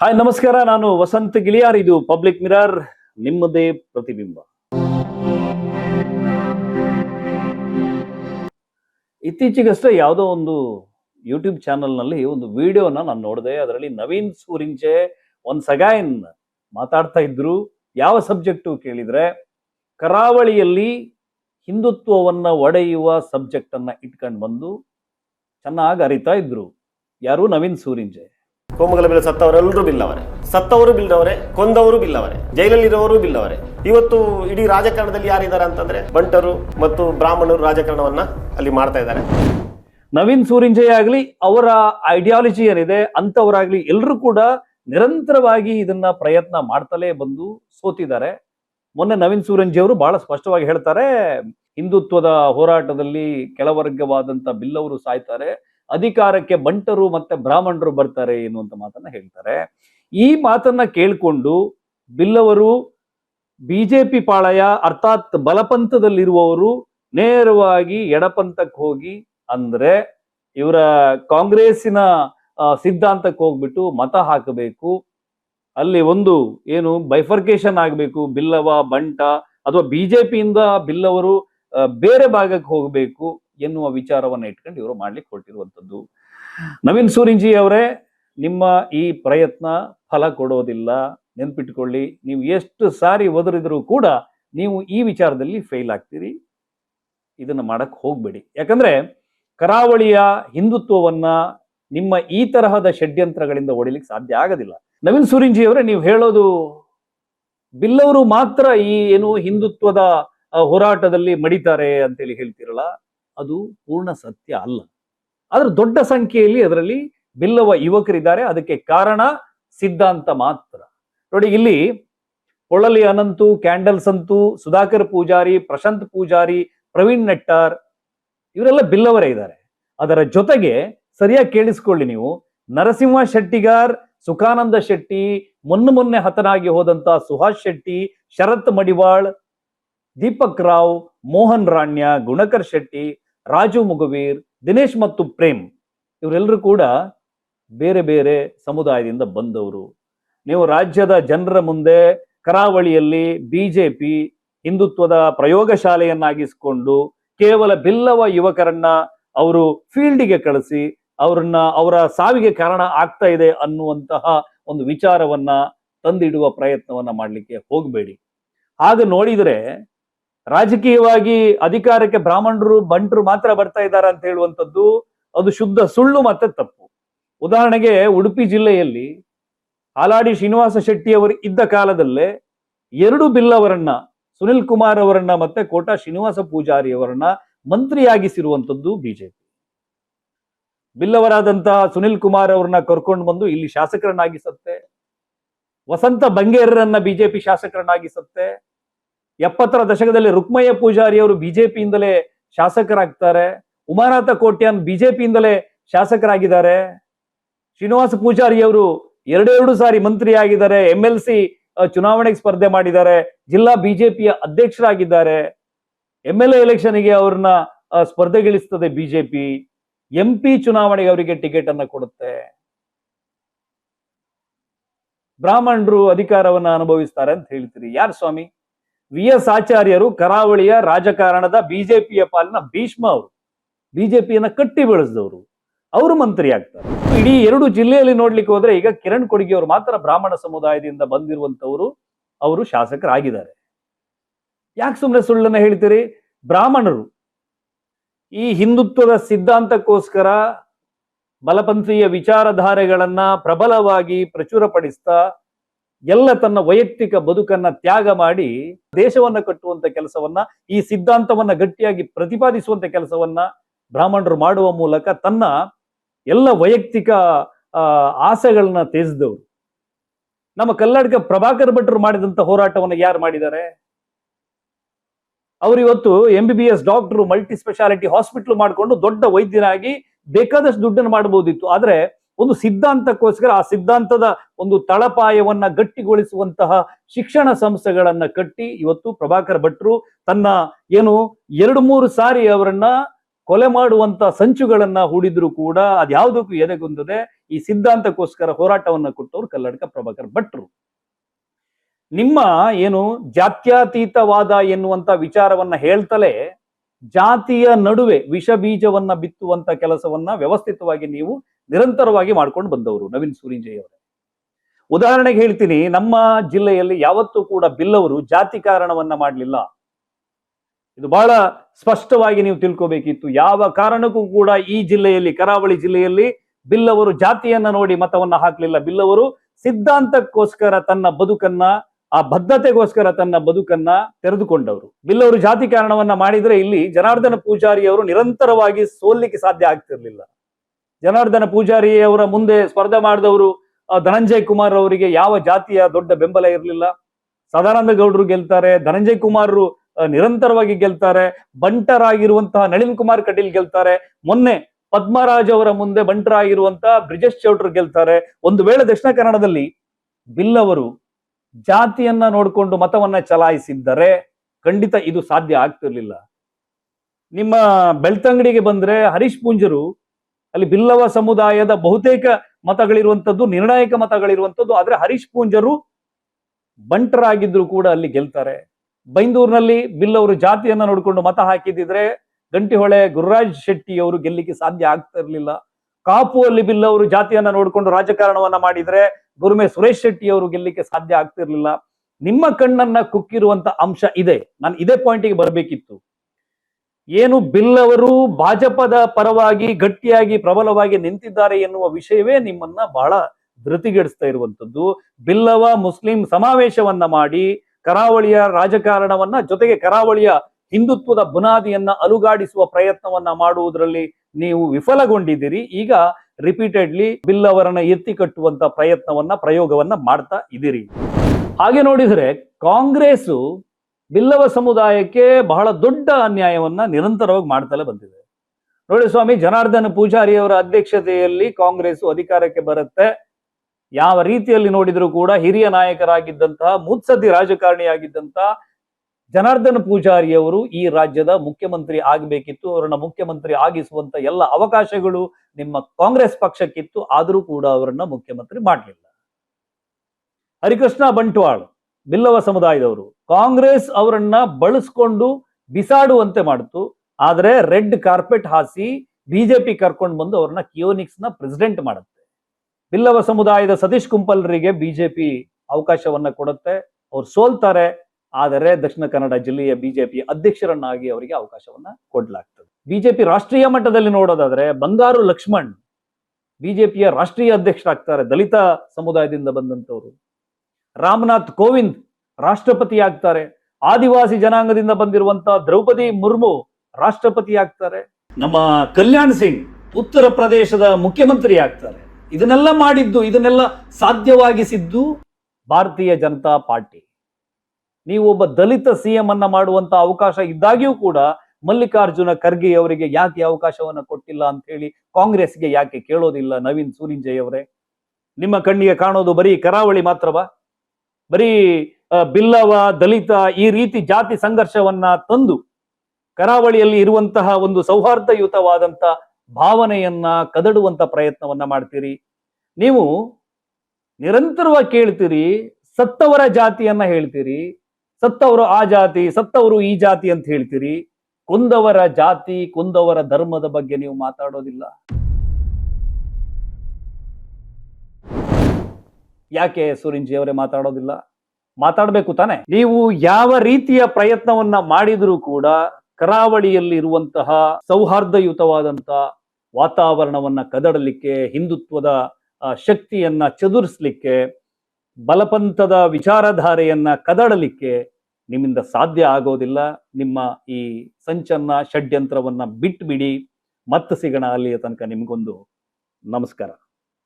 Hi ನಮಸ್ಕಾರ. ನಾನು ವಸಂತ್ ಗಿಳಿಯಾರ್. ಇದು ಪಬ್ಲಿಕ್ ಮಿರರ್ ನಿಮ್ಮದೇ ಪ್ರತಿಬಿಂಬ. ಇತ್ತೀಚೆಗಷ್ಟೇ ಯಾವುದೋ ಒಂದು ಯೂಟ್ಯೂಬ್ ಚಾನಲ್ನಲ್ಲಿ ಒಂದು ವಿಡಿಯೋನ ನಾನು ನೋಡಿದೆ. ಅದರಲ್ಲಿ ನವೀನ್ ಸೂರಿಂಚೆ, ಒಂದು ಸಗಾಯನ್ ಮಾತಾಡ್ತಾ ಇದ್ರು. ಯಾವ ಸಬ್ಜೆಕ್ಟು ಕೇಳಿದ್ರೆ, ಕರಾವಳಿಯಲ್ಲಿ ಹಿಂದುತ್ವವನ್ನ ಒಡೆಯುವ ಸಬ್ಜೆಕ್ಟ್ ಅನ್ನ ಇಟ್ಕೊಂಡು ಬಂದು ಚೆನ್ನಾಗಿ ಅರಿತಾ ಇದ್ರು. ಯಾರು? ನವೀನ್ ಸೂರಿಂಚೆ. ಕೋಮುಗಲ ಮೇಲೆ ಸತ್ತವರೆಲ್ಲರೂ ಬಿಲ್ಲವರೇ. ಸತ್ತವರು ಬಿಲ್ಲವರೇ, ಕೊಂದವರು ಬಿಲ್ಲವರೇ, ಜೈಲಲ್ಲಿರೋರು ಬಿಲ್ಲವರೇ. ಇವತ್ತು ಇಡೀ ರಾಜಕಾರಣದಲ್ಲಿ ಯಾರಿದ್ದಾರೆ ಅಂತಂದ್ರೆ ಬಂಟರು ಮತ್ತು ಬ್ರಾಹ್ಮಣರು ರಾಜಕಾರಣವನ್ನ ಅಲ್ಲಿ ಮಾಡ್ತಾ ಇದ್ದಾರೆ. ನವೀನ್ ಸೂರಿಂಜಯ್ ಆಗಲಿ ಅವರ ಐಡಿಯಾಲಜಿ ಏನಿದೆ ಅಂತವರಾಗ್ಲಿ ಎಲ್ಲರೂ ಕೂಡ ನಿರಂತರವಾಗಿ ಇದನ್ನ ಪ್ರಯತ್ನ ಮಾಡ್ತಲೇ ಬಂದು ಸೋತಿದ್ದಾರೆ. ಮೊನ್ನೆ ನವೀನ್ ಸೂರಂಜಿ ಅವರು ಬಹಳ ಸ್ಪಷ್ಟವಾಗಿ ಹೇಳ್ತಾರೆ, ಹಿಂದುತ್ವದ ಹೋರಾಟದಲ್ಲಿ ಕೆಳವರ್ಗವಾದಂತ ಬಿಲ್ಲವರು ಸಾಯ್ತಾರೆ. ಅಧಿಕಾರಕ್ಕೆ ಬಂಟರು ಮತ್ತೆ ಬ್ರಾಹ್ಮಣರು ಬರ್ತಾರೆ ಎನ್ನುವಂತ ಮಾತನ್ನ ಹೇಳ್ತಾರೆ. ಈ ಮಾತನ್ನ ಕೇಳ್ಕೊಂಡು ಬಿಲ್ಲವರು ಬಿಜೆಪಿ ಪಾಳಯ ಅರ್ಥಾತ್ ಬಲಪಂಥದಲ್ಲಿರುವವರು ನೇರವಾಗಿ ಎಡಪಂಥಕ್ಕೆ ಹೋಗಿ ಅಂದ್ರೆ ಇವರ ಕಾಂಗ್ರೆಸ್ಸಿನ ಸಿದ್ಧಾಂತಕ್ಕೆ ಹೋಗ್ಬಿಟ್ಟು ಮತ ಹಾಕಬೇಕು. ಅಲ್ಲಿ ಒಂದು ಏನು ಬೈಫರ್ಕೇಶನ್ ಆಗಬೇಕು, ಬಿಲ್ಲವ, ಬಂಟ, ಅಥವಾ ಬಿಜೆಪಿಯಿಂದ ಬಿಲ್ಲವರು ಬೇರೆ ಭಾಗಕ್ಕೆ ಹೋಗಬೇಕು. ಎನ್ನುವ ವಿಚಾರವನ್ನ ಇಟ್ಕೊಂಡು ಇವರು ಮಾಡ್ಲಿಕ್ಕೆ ಹೊರಟಿರುವಂಥದ್ದು. ನವೀನ್ ಸೂರಿಂಜಿ ಅವರೇ, ನಿಮ್ಮ ಈ ಪ್ರಯತ್ನ ಫಲ ಕೊಡೋದಿಲ್ಲ. ನೆನ್ಪಿಟ್ಕೊಳ್ಳಿ, ನೀವು ಎಷ್ಟು ಸಾರಿ ಒದರಿದ್ರು ಕೂಡ ನೀವು ಈ ವಿಚಾರದಲ್ಲಿ ಫೇಲ್ ಆಗ್ತೀರಿ. ಇದನ್ನ ಮಾಡಕ್ ಹೋಗ್ಬೇಡಿ. ಯಾಕಂದ್ರೆ ಕರಾವಳಿಯ ಹಿಂದುತ್ವವನ್ನ ನಿಮ್ಮ ಈ ತರಹದ ಷಡ್ಯಂತ್ರಗಳಿಂದ ಹೊಡಿಲಿಕ್ಕೆ ಸಾಧ್ಯ ಆಗೋದಿಲ್ಲ. ನವೀನ್ ಸೂರಿಂಜಿ ಅವರೇ, ನೀವು ಹೇಳೋದು ಬಿಲ್ಲವರು ಮಾತ್ರ ಈ ಏನು ಹಿಂದುತ್ವದ ಹೋರಾಟದಲ್ಲಿ ಮಡಿತಾರೆ ಅಂತೇಳಿ ಹೇಳ್ತಿರಲ್ಲ ಅದು ಪೂರ್ಣ ಸತ್ಯ ಅಲ್ಲ. ಆದ್ರೆ ದೊಡ್ಡ ಸಂಖ್ಯೆಯಲ್ಲಿ ಅದರಲ್ಲಿ ಬಿಲ್ಲವ ಯುವಕರಿದ್ದಾರೆ. ಅದಕ್ಕೆ ಕಾರಣ ಸಿದ್ಧಾಂತ ಮಾತ್ರ. ನೋಡಿ, ಇಲ್ಲಿ ಪೊಳಲಿ ಅನಂತು ಕ್ಯಾಂಡಲ್ಸ್ ಅಂತು ಸುಧಾಕರ್ ಪೂಜಾರಿ, ಪ್ರಶಾಂತ್ ಪೂಜಾರಿ, ಪ್ರವೀಣ್ ನೆಟ್ಟಾರ್, ಇವರೆಲ್ಲ ಬಿಲ್ಲವರೇ ಇದ್ದಾರೆ. ಅದರ ಜೊತೆಗೆ ಸರಿಯಾಗಿ ಕೇಳಿಸ್ಕೊಳ್ಳಿ ನೀವು. ನರಸಿಂಹ ಶೆಟ್ಟಿಗಾರ್, ಸುಖಾನಂದ ಶೆಟ್ಟಿ, ಮೊನ್ನೆ ಮೊನ್ನೆ ಹತನಾಗಿ ಹೋದಂತ ಸುಹಾಸ್ ಶೆಟ್ಟಿ, ಶರತ್ ಮಡಿವಾಳ್, ದೀಪಕ್ ರಾವ್, ಮೋಹನ್ ರಾಣ್ಯ, ಗುಣಕರ್ ಶೆಟ್ಟಿ ರಾಜು ಮುಗವೀರ್, ದಿನೇಶ್ ಮತ್ತು ಪ್ರೇಮ್ ಇವರೆಲ್ಲರೂ ಕೂಡ ಬೇರೆ ಬೇರೆ ಸಮುದಾಯದಿಂದ ಬಂದವರು. ನೀವು ರಾಜ್ಯದ ಜನರ ಮುಂದೆ ಕರಾವಳಿಯಲ್ಲಿ ಬಿಜೆಪಿ ಹಿಂದುತ್ವದ ಪ್ರಯೋಗಶಾಲೆಯನ್ನಾಗಿಸಿಕೊಂಡು ಕೇವಲ ಬಿಲ್ಲವ ಯುವಕರನ್ನ ಅವರು ಫೀಲ್ಡಿಗೆ ಕಳಿಸಿ ಅವರನ್ನ ಅವರ ಸಾವಿಗೆ ಕಾರಣ ಆಗ್ತಾ ಇದೆ ಅನ್ನುವಂತಹ ಒಂದು ವಿಚಾರವನ್ನ ತಂದಿಡುವ ಪ್ರಯತ್ನವನ್ನ ಮಾಡಲಿಕ್ಕೆ ಹೋಗಬೇಡಿ. ಹಾಗೆ ನೋಡಿದ್ರೆ ರಾಜಕೀಯವಾಗಿ ಅಧಿಕಾರಕ್ಕೆ ಬ್ರಾಹ್ಮಣರು, ಬಂಟರು ಮಾತ್ರ ಬರ್ತಾ ಇದ್ದಾರೆ ಅಂತ ಹೇಳುವಂಥದ್ದು ಅದು ಶುದ್ಧ ಸುಳ್ಳು ಮತ್ತೆ ತಪ್ಪು. ಉದಾಹರಣೆಗೆ ಉಡುಪಿ ಜಿಲ್ಲೆಯಲ್ಲಿ ಹಾಲಾಡಿ ಶ್ರೀನಿವಾಸ ಶೆಟ್ಟಿ ಅವರು ಇದ್ದ ಕಾಲದಲ್ಲೇ ಎರಡು ಬಿಲ್ ಅವರನ್ನ ಸುನಿಲ್ ಕುಮಾರ್ ಅವರನ್ನ ಮತ್ತೆ ಕೋಟಾ ಶ್ರೀನಿವಾಸ ಪೂಜಾರಿ ಅವರನ್ನ ಮಂತ್ರಿಯಾಗಿಸಿರುವಂಥದ್ದು ಬಿಜೆಪಿ. ಬಿಲ್ಲವರಾದಂತಹ ಸುನಿಲ್ ಕುಮಾರ್ ಅವರನ್ನ ಕರ್ಕೊಂಡು ಬಂದು ಇಲ್ಲಿ ಶಾಸಕರನ್ನಾಗಿಸತ್ತೆ. ವಸಂತ ಬಂಗೇರರನ್ನ ಬಿಜೆಪಿ ಶಾಸಕರನ್ನಾಗಿಸತ್ತೆ. ಎಪ್ಪತ್ತರ ದಶಕದಲ್ಲಿ ರುಕ್ಮಯ್ಯ ಪೂಜಾರಿ ಅವರು ಬಿಜೆಪಿಯಿಂದಲೇ ಶಾಸಕರಾಗ್ತಾರೆ. ಉಮಾನಾಥ ಕೋಟ್ಯಾನ್ ಬಿಜೆಪಿಯಿಂದಲೇ ಶಾಸಕರಾಗಿದ್ದಾರೆ. ಶ್ರೀನಿವಾಸ ಪೂಜಾರಿ ಅವರು ಎರಡೆರಡು ಸಾರಿ ಮಂತ್ರಿ ಆಗಿದ್ದಾರೆ ಎಂ ಎಲ್ ಸಿ ಚುನಾವಣೆಗೆ ಸ್ಪರ್ಧೆ ಮಾಡಿದ್ದಾರೆ. ಜಿಲ್ಲಾ ಬಿಜೆಪಿಯ ಅಧ್ಯಕ್ಷರಾಗಿದ್ದಾರೆ. ಎಂ ಎಲ್ ಎ ಎಲೆಕ್ಷನ್ಗೆ ಅವ್ರನ್ನ ಸ್ಪರ್ಧೆಗಿಳಿಸ್ತದೆ ಬಿಜೆಪಿ. ಎಂ ಪಿ ಚುನಾವಣೆಗೆ ಅವರಿಗೆ ಟಿಕೆಟ್ ಅನ್ನ ಕೊಡುತ್ತೆ. ಬ್ರಾಹ್ಮಣರು ಅಧಿಕಾರವನ್ನ ಅನುಭವಿಸ್ತಾರೆ ಅಂತ ಹೇಳ್ತೀರಿ. ಯಾರು ಸ್ವಾಮಿ? ವಿ ಎಸ್ ಆಚಾರ್ಯರು ಕರಾವಳಿಯ ರಾಜಕಾರಣದ ಬಿಜೆಪಿಯ ಪಾಲಿನ ಭೀಷ್ಮ ಅವರು. ಬಿಜೆಪಿಯನ್ನ ಕಟ್ಟಿ ಬೆಳೆಸಿದವರು. ಅವರು ಮಂತ್ರಿ ಆಗ್ತಾರೆ. ಇಡೀ ಎರಡು ಜಿಲ್ಲೆಯಲ್ಲಿ ನೋಡ್ಲಿಕ್ಕೆ ಹೋದ್ರೆ ಈಗ ಕಿರಣ್ ಕೊಡ್ಗಿ ಅವರು ಮಾತ್ರ ಬ್ರಾಹ್ಮಣ ಸಮುದಾಯದಿಂದ ಬಂದಿರುವಂತವರು ಅವರು ಶಾಸಕರಾಗಿದ್ದಾರೆ. ಯಾಕೆ ಸುಮ್ಮನೆ ಸುಳ್ಳನ್ನ ಹೇಳ್ತೀರಿ? ಬ್ರಾಹ್ಮಣರು ಈ ಹಿಂದುತ್ವದ ಸಿದ್ಧಾಂತಕ್ಕೋಸ್ಕರ ಬಲಪಂಥೀಯ ವಿಚಾರಧಾರೆಗಳನ್ನ ಪ್ರಬಲವಾಗಿ ಪ್ರಚುರಪಡಿಸ್ತಾ ಎಲ್ಲ ತನ್ನ ವೈಯಕ್ತಿಕ ಬದುಕನ್ನ ತ್ಯಾಗ ಮಾಡಿ ದೇಶವನ್ನ ಕಟ್ಟುವಂತ ಕೆಲಸವನ್ನ, ಈ ಸಿದ್ಧಾಂತವನ್ನ ಗಟ್ಟಿಯಾಗಿ ಪ್ರತಿಪಾದಿಸುವಂತ ಕೆಲಸವನ್ನ ಬ್ರಾಹ್ಮಣರು ಮಾಡುವ ಮೂಲಕ ತನ್ನ ಎಲ್ಲ ವೈಯಕ್ತಿಕ ಆಸೆಗಳನ್ನ ತ್ಯಜಿಸಿದವರು. ನಮ್ಮ ಕಲ್ಲಡ್ಕ ಪ್ರಭಾಕರ್ ಭಟ್ರು ಮಾಡಿದಂತ ಹೋರಾಟವನ್ನ ಯಾರು ಮಾಡಿದ್ದಾರೆ? ಅವರು ಇವತ್ತು M B B S doctor multi speciality hospital ಮಾಡಿಕೊಂಡು ದೊಡ್ಡ ವೈದ್ಯರಾಗಿ ಬೇಕಾದಷ್ಟು ದುಡ್ಡನ್ನು ಮಾಡಬಹುದಿತ್ತು ಆದ್ರೆ ಒಂದು ಸಿದ್ಧಾಂತಕ್ಕೋಸ್ಕರ ಆ ಸಿದ್ಧಾಂತದ ಒಂದು ತಳಪಾಯವನ್ನ ಗಟ್ಟಿಗೊಳಿಸುವಂತಹ ಶಿಕ್ಷಣ ಸಂಸ್ಥೆಗಳನ್ನ ಕಟ್ಟಿ ಇವತ್ತು ಪ್ರಭಾಕರ್ ಭಟ್ರು ತನ್ನ ಏನು ಎರಡು ಮೂರು ಸಾರಿ ಅವರನ್ನ ಕೊಲೆ ಮಾಡುವಂತ ಸಂಚುಗಳನ್ನ ಹೂಡಿದ್ರು ಕೂಡ ಅದ್ಯಾವುದಕ್ಕೂ ಎದೆಗುಂದದೆ ಈ ಸಿದ್ಧಾಂತಕ್ಕೋಸ್ಕರ ಹೋರಾಟವನ್ನ ಕೊಟ್ಟವರು ಕಲ್ಲಡ್ಕ ಪ್ರಭಾಕರ್ ಭಟ್ರು. ನಿಮ್ಮ ಏನು ಜಾತ್ಯತೀತವಾದ ಎನ್ನುವಂತ ವಿಚಾರವನ್ನ ಹೇಳ್ತಲೇ ಜಾತಿಯ ನಡುವೆ ವಿಷ ಬೀಜವನ್ನ ಬಿತ್ತುವಂತ ಕೆಲಸವನ್ನ ವ್ಯವಸ್ಥಿತವಾಗಿ ನೀವು ನಿರಂತರವಾಗಿ ಮಾಡ್ಕೊಂಡು ಬಂದವರು ನವೀನ್ ಸೂರಿಂಜಯ್ ಅವರೇ ಉದಾಹರಣೆಗೆ ಹೇಳ್ತೀನಿ, ನಮ್ಮ ಜಿಲ್ಲೆಯಲ್ಲಿ ಯಾವತ್ತೂ ಕೂಡ ಬಿಲ್ಲವರು ಜಾತಿ ಕಾರಣವನ್ನ ಮಾಡಲಿಲ್ಲ. ಇದು ಬಹಳ ಸ್ಪಷ್ಟವಾಗಿ ನೀವು ತಿಳ್ಕೋಬೇಕಿತ್ತು. ಯಾವ ಕಾರಣಕ್ಕೂ ಕೂಡ ಈ ಜಿಲ್ಲೆಯಲ್ಲಿ, ಕರಾವಳಿ ಜಿಲ್ಲೆಯಲ್ಲಿ ಬಿಲ್ಲವರು ಜಾತಿಯನ್ನ ನೋಡಿ ಮತವನ್ನ ಹಾಕಲಿಲ್ಲ. ಬಿಲ್ಲವರು ಸಿದ್ಧಾಂತಕ್ಕೋಸ್ಕರ ತನ್ನ ಬದುಕನ್ನ ಆ ಬದ್ಧತೆಗೋಸ್ಕರ ತನ್ನ ಬದುಕನ್ನ ತೆರೆದುಕೊಂಡವರು. ಬಿಲ್ಲವರು ಜಾತಿ ಕಾರಣವನ್ನ ಮಾಡಿದ್ರೆ ಇಲ್ಲಿ ಜನಾರ್ದನ ಪೂಜಾರಿ ಅವರು ನಿರಂತರವಾಗಿ ಸೋಲ್ಲಿಕ್ಕೆ ಸಾಧ್ಯ ಆಗ್ತಿರ್ಲಿಲ್ಲ. ಜನಾರ್ದನ ಪೂಜಾರಿಯವರ ಮುಂದೆ ಸ್ಪರ್ಧೆ ಮಾಡಿದವರು ಧನಂಜಯ್ ಕುಮಾರ್ ಅವರಿಗೆ ಯಾವ ಜಾತಿಯ ದೊಡ್ಡ ಬೆಂಬಲ ಇರಲಿಲ್ಲ. ಸದಾನಂದ ಗೌಡರು ಗೆಲ್ತಾರೆ ಧನಂಜಯ್ ಕುಮಾರ್ ಆ, ನಿರಂತರವಾಗಿ ಗೆಲ್ತಾರೆ ಬಂಟರಾಗಿರುವಂತಹ ನಳಿನ್ ಕುಮಾರ್ ಕಟೀಲ್ ಗೆಲ್ತಾರೆ ಮೊನ್ನೆ ಪದ್ಮರಾಜ್ ಅವರ ಮುಂದೆ ಬಂಟರಾಗಿರುವಂತಹ ಬ್ರಿಜೇಶ್ ಚೌಟ್ರು ಗೆಲ್ತಾರೆ. ಒಂದು ವೇಳೆ ದಕ್ಷಿಣ ಕನ್ನಡದಲ್ಲಿ ಬಿಲ್ ಅವರು ಜಾತಿಯನ್ನ ನೋಡಿಕೊಂಡು ಮತವನ್ನ ಚಲಾಯಿಸಿದ್ದರೆ ಖಂಡಿತ ಇದು ಸಾಧ್ಯ ಆಗ್ತಿರ್ಲಿಲ್ಲ. ನಿಮ್ಮ ಬೆಳ್ತಂಗಡಿಗೆ ಬಂದ್ರೆ ಹರೀಶ್ ಪೂಂಜರು ಅಲ್ಲಿ ಬಿಲ್ಲವ ಸಮುದಾಯದ ಬಹುತೇಕ ಮತಗಳಿರುವಂಥದ್ದು, ನಿರ್ಣಾಯಕ ಮತಗಳಿರುವಂಥದ್ದು, ಆದ್ರೆ ಹರೀಶ್ ಪೂಂಜರು ಬಂಟರಾಗಿದ್ರು ಕೂಡ ಅಲ್ಲಿ ಗೆಲ್ತಾರೆ. ಬೈಂದೂರಿನಲ್ಲಿ ಬಿಲ್ಲವರು ಜಾತಿಯನ್ನ ನೋಡಿಕೊಂಡು ಮತ ಹಾಕಿದಿದ್ರೆ ಗಂಟಿಹೊಳೆ ಗುರುರಾಜ್ ಶೆಟ್ಟಿ ಅವರು ಗೆಲ್ಲಿಕ್ಕೆ ಸಾಧ್ಯ ಆಗ್ತಾ ಇರ್ಲಿಲ್ಲ ಕಾಪು ಅಲ್ಲಿ ಬಿಲ್ ಅವರು ಜಾತಿಯನ್ನ ನೋಡಿಕೊಂಡು ರಾಜಕಾರಣವನ್ನ ಮಾಡಿದ್ರೆ ಗುರುಮೆ ಸುರೇಶ್ ಶೆಟ್ಟಿ ಅವರು ಗೆಲ್ಲಿಕ್ಕೆ ಸಾಧ್ಯ ಆಗ್ತಿರ್ಲಿಲ್ಲ. ನಿಮ್ಮ ಕಣ್ಣನ್ನ ಕುಕ್ಕಿರುವಂತ ಅಂಶ ಇದೆ. ನಾನು ಇದೇ ಪಾಯಿಂಟಿಗೆ ಬರಬೇಕಿತ್ತು. ಏನು ಬಿಲ್ ಅವರು ಭಾಜಪದ ಪರವಾಗಿ ಗಟ್ಟಿಯಾಗಿ ಪ್ರಬಲವಾಗಿ ನಿಂತಿದ್ದಾರೆ ಎನ್ನುವ ವಿಷಯವೇ ನಿಮ್ಮನ್ನ ಬಹಳ ಧೃತಿಗೆಡಿಸ್ತಾ ಇರುವಂತದ್ದು. ಬಿಲ್ಲವ ಮುಸ್ಲಿಂ ಸಮಾವೇಶವನ್ನ ಮಾಡಿ ಕರಾವಳಿಯ ರಾಜಕಾರಣವನ್ನ ಜೊತೆಗೆ ಕರಾವಳಿಯ ಹಿಂದುತ್ವದ ಬುನಾದಿಯನ್ನ ಅಲುಗಾಡಿಸುವ ಪ್ರಯತ್ನವನ್ನ ಮಾಡುವುದರಲ್ಲಿ ನೀವು ವಿಫಲಗೊಂಡಿದ್ದೀರಿ, ಈಗ ರಿಪೀಟೆಡ್ಲಿ ಬಿಲ್ ಅವರನ್ನ ಎತ್ತಿ ಕಟ್ಟುವಂತ ಪ್ರಯತ್ನವನ್ನ, ಪ್ರಯೋಗವನ್ನ ಮಾಡ್ತಾ ಇದ್ದೀರಿ. ಹಾಗೆ ನೋಡಿದರೆ ಕಾಂಗ್ರೆಸ್ ಬಿಲ್ಲವ ಸಮುದಾಯಕ್ಕೆ ಬಹಳ ದೊಡ್ಡ ಅನ್ಯಾಯವನ್ನ ನಿರಂತರವಾಗಿ ಮಾಡ್ತಲೇ ಬಂದಿದೆ. ನೋಡಿ ಸ್ವಾಮಿ, ಜನಾರ್ದನ ಪೂಜಾರಿ ಅವರ ಅಧ್ಯಕ್ಷತೆಯಲ್ಲಿ ಕಾಂಗ್ರೆಸ್ ಅಧಿಕಾರಕ್ಕೆ ಬರುತ್ತೆ. ಯಾವ ರೀತಿಯಲ್ಲಿ ನೋಡಿದ್ರು ಕೂಡ ಹಿರಿಯ ನಾಯಕರಾಗಿದ್ದಂತಹ, ಮುತ್ಸದ್ದಿ ರಾಜಕಾರಣಿಯಾಗಿದ್ದಂತಹ ಜನಾರ್ದನ ಪೂಜಾರಿಯವರು ಈ ರಾಜ್ಯದ ಮುಖ್ಯಮಂತ್ರಿ ಆಗಬೇಕಿತ್ತು, ಅವರನ್ನ ಮುಖ್ಯಮಂತ್ರಿ ಆಗಿಸುವಂತ ಎಲ್ಲ ಅವಕಾಶಗಳು ನಿಮ್ಮ ಕಾಂಗ್ರೆಸ್ ಪಕ್ಷಕ್ಕಿತ್ತು, ಆದರೂ ಕೂಡ ಅವರನ್ನ ಮುಖ್ಯಮಂತ್ರಿ ಮಾಡಲಿಲ್ಲ. ಹರಿಕೃಷ್ಣ ಬಂಟ್ವಾಳ್, ಬಿಲ್ಲವ ಸಮುದಾಯದವರು, ಕಾಂಗ್ರೆಸ್ ಅವರನ್ನ ಬಳಸ್ಕೊಂಡು ಬಿಸಾಡುವಂತೆ ಮಾಡಿತು. ಆದ್ರೆ ರೆಡ್ ಕಾರ್ಪೆಟ್ ಹಾಸಿ ಬಿಜೆಪಿ ಕರ್ಕೊಂಡು ಬಂದು ಅವ್ರನ್ನ ಕಿಯೋನಿಕ್ಸ್ನ ಪ್ರೆಸಿಡೆಂಟ್ ಮಾಡುತ್ತೆ. ಬಿಲ್ಲವ ಸಮುದಾಯದ ಸತೀಶ್ ಕುಂಪಲ್ರಿಗೆ ಬಿಜೆಪಿ ಅವಕಾಶವನ್ನ ಕೊಡುತ್ತೆ. ಅವ್ರು ಸೋಲ್ತಾರೆ. ಆದರೆ ದಕ್ಷಿಣ ಕನ್ನಡ ಜಿಲ್ಲೆಯ ಬಿಜೆಪಿ ಅಧ್ಯಕ್ಷರನ್ನಾಗಿ ಅವರಿಗೆ ಅವಕಾಶವನ್ನ ಕೊಡಲಾಗ್ತದೆ. ಬಿಜೆಪಿ ರಾಷ್ಟ್ರೀಯ ಮಟ್ಟದಲ್ಲಿ ನೋಡೋದಾದ್ರೆ ಬಂಗಾರು ಲಕ್ಷ್ಮಣ್ ಬಿಜೆಪಿಯ ರಾಷ್ಟ್ರೀಯ ಅಧ್ಯಕ್ಷರಾಗ್ತಾರೆ ದಲಿತ ಸಮುದಾಯದಿಂದ ಬಂದಂತವರು ರಾಮನಾಥ್ ಕೋವಿಂದ್ ರಾಷ್ಟ್ರಪತಿ ಆಗ್ತಾರೆ ಆದಿವಾಸಿ ಜನಾಂಗದಿಂದ ಬಂದಿರುವಂತ ದ್ರೌಪದಿ ಮುರ್ಮು ರಾಷ್ಟ್ರಪತಿ ಆಗ್ತಾರೆ ನಮ್ಮ ಕಲ್ಯಾಣ್ ಸಿಂಗ್ ಉತ್ತರ ಪ್ರದೇಶದ ಮುಖ್ಯಮಂತ್ರಿ ಆಗ್ತಾರೆ ಇದನ್ನೆಲ್ಲ ಮಾಡಿದ್ದು, ಇದನ್ನೆಲ್ಲ ಸಾಧ್ಯವಾಗಿಸಿದ್ದು ಭಾರತೀಯ ಜನತಾ ಪಾರ್ಟಿ. ನೀವು ಒಬ್ಬ ದಲಿತ ಸಿಎಂ ಅನ್ನ ಮಾಡುವಂತ ಅವಕಾಶ ಇದ್ದಾಗಿಯೂ ಕೂಡ ಮಲ್ಲಿಕಾರ್ಜುನ ಖರ್ಗೆ ಅವರಿಗೆ ಯಾಕೆ ಅವಕಾಶವನ್ನ ಕೊಟ್ಟಿಲ್ಲ ಅಂತ ಹೇಳಿ ಕಾಂಗ್ರೆಸ್ಗೆ ಯಾಕೆ ಕೇಳೋದಿಲ್ಲ ನವೀನ್ ಸೂರಿಂಜಯ್ ಅವರೇ? ನಿಮ್ಮ ಕಣ್ಣಿಗೆ ಕಾಣೋದು ಬರೀ ಕರಾವಳಿ ಮಾತ್ರವಾ? ಬರೀ ಬಿಲ್ಲವ, ದಲಿತ ಈ ರೀತಿ ಜಾತಿ ಸಂಘರ್ಷವನ್ನ ತಂದು ಕರಾವಳಿಯಲ್ಲಿ ಇರುವಂತಹ ಒಂದು ಸೌಹಾರ್ದಯುತವಾದಂತ ಭಾವನೆಯನ್ನ ಕದಡುವಂತ ಪ್ರಯತ್ನವನ್ನ ಮಾಡ್ತೀರಿ? ನೀವು ನಿರಂತರವಾಗಿ ಕೇಳ್ತೀರಿ, ಸತ್ತವರ ಜಾತಿಯನ್ನ ಹೇಳ್ತೀರಿ ಸತ್ತವರು ಆ ಜಾತಿ, ಸತ್ತವರು ಈ ಜಾತಿ ಅಂತ ಹೇಳ್ತೀರಿ. ಕುಂದವರ ಜಾತಿ, ಕುಂದವರ ಧರ್ಮದ ಬಗ್ಗೆ ನೀವು ಮಾತಾಡೋದಿಲ್ಲ. ಯಾಕೆ ಸೂರಿಂಜಿ ಅವರೇ ಮಾತಾಡೋದಿಲ್ಲ? ಮಾತಾಡಬೇಕು ತಾನೆ. ನೀವು ಯಾವ ರೀತಿಯ ಪ್ರಯತ್ನವನ್ನ ಮಾಡಿದರೂ ಕೂಡ ಕರಾವಳಿಯಲ್ಲಿ ಇರುವಂತಹ ಸೌಹಾರ್ದಯುತವಾದಂತಹ ವಾತಾವರಣವನ್ನ ಕದಡಲಿಕ್ಕೆ, ಹಿಂದುತ್ವದ ಶಕ್ತಿಯನ್ನ ಚದುರಿಸ್ಲಿಕ್ಕೆ ಬಲಪಂಥದ ವಿಚಾರಧಾರೆಯನ್ನ ಕದಡಲಿಕ್ಕೆ ನಿಮ್ಮಿಂದ ಸಾಧ್ಯ ಆಗೋದಿಲ್ಲ. ನಿಮ್ಮ ಈ ಸಂಚನ್ನ ಷಡ್ಯಂತ್ರವನ್ನ ಬಿಟ್ಬಿಡಿ. ಮತ್ತೆ ಸಿಗೋಣ ಅಲ್ಲಿಯ ತನಕ ನಿಮಗೊಂದು ನಮಸ್ಕಾರ.